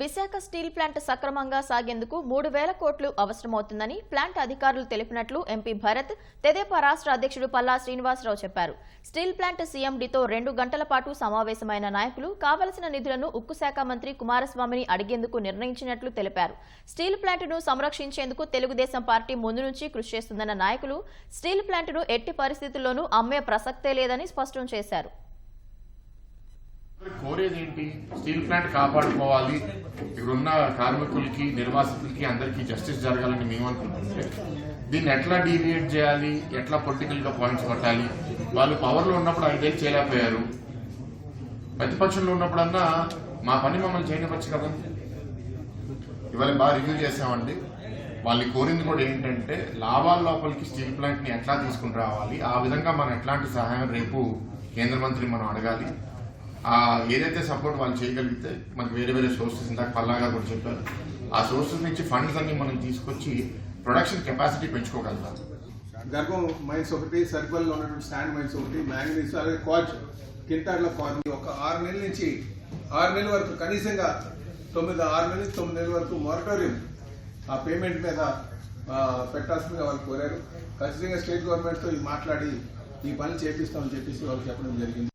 Visakha steel plant సక్రమంగా సాగేందుకు మూడు వేల కోట్లు అవసరమవుతుందని ప్లాంట్ అధికారులు తెలిపినట్లు ఎంపీ భరత్ తెదేపా రాష్ట్ర అధ్యక్షుడు పల్లా శ్రీనివాసరావు చెప్పారు. స్టీల్ ప్లాంట్ సీఎండీతో రెండు గంటల పాటు సమావేశమైన నాయకులు కావలసిన నిధులను ఉక్కు శాఖ మంత్రి కుమారస్వామిని అడిగేందుకు నిర్ణయించినట్లు తెలిపారు. స్టీల్ ప్లాంట్ను సంరక్షించేందుకు తెలుగుదేశం పార్టీ ముందు నుంచి కృషి చేస్తుందన్న నాయకులు స్టీల్ ప్లాంట్ను ఎట్టి పరిస్థితుల్లోనూ అమ్మే ప్రసక్తే లేదని స్పష్టం చేశారు. కోరేది ఏంటి స్టీల్ ప్లాంట్ కాపాడుకోవాలి. ఇక్కడున్న కార్మికులకి నిర్వాసితులకి అందరికీ జస్టిస్ జరగాలని మేము అనుకుంటుంటే దీన్ని ఎట్లా డీవియేట్ చేయాలి? ఎట్లా పొలిటికల్గా పాయింట్స్ పట్టాలి వాళ్ళు పవర్లో ఉన్నప్పుడు ఐదేళ్ళు చేయలేకపోయారు? ప్రతిపక్షంలో ఉన్నప్పుడన్నా మా పని మమ్మల్ని చేయనివ్వచ్చు కదా. ఇవాళ బాగా రివ్యూ చేసామండి వాళ్ళు కోరింది కూడా ఏంటంటే లాభాల లోపలికి స్టీల్ ప్లాంట్ని ఎట్లా తీసుకుని రావాలి? ఆ విధంగా మనం ఎట్లాంటి సహాయం రేపు కేంద్ర మంత్రి మనం అడగాలి. ఏదైతే సపోర్ట్ వాళ్ళు చేయగలిగితే మనకి వేరే వేరే సోర్సెస్ ఇందాక పల్లాగా కూడా చెప్పారు. ఆ సోర్సెస్ నుంచి ఫండ్స్ అన్ని మనం తీసుకొచ్చి ప్రొడక్షన్ కెపాసిటీ పెంచుకోగలుగుతాం. గర్భం మైన్స్ ఒకటి సర్కిల్లో ఉన్నటువంటి స్టాండ్ మైన్స్ ఒకటి మ్యాంగనీస్ అలాగే క్వార్జ్ కింటార్ల క్వార్జ్. ఒక ఆరు నెలల నుంచి ఆరు నెలల వరకు కనీసంగా తొమ్మిది ఆరు నెలల తొమ్మిది నెలల వరకు మారటోరియం ఆ పేమెంట్ మీద పెట్టాల్సిందిగా వాళ్ళు కోరారు. ఖచ్చితంగా స్టేట్ గవర్నమెంట్తో ఇది మాట్లాడి ఈ పని చేపిస్తామని చెప్పేసి వాళ్ళు చెప్పడం జరిగింది.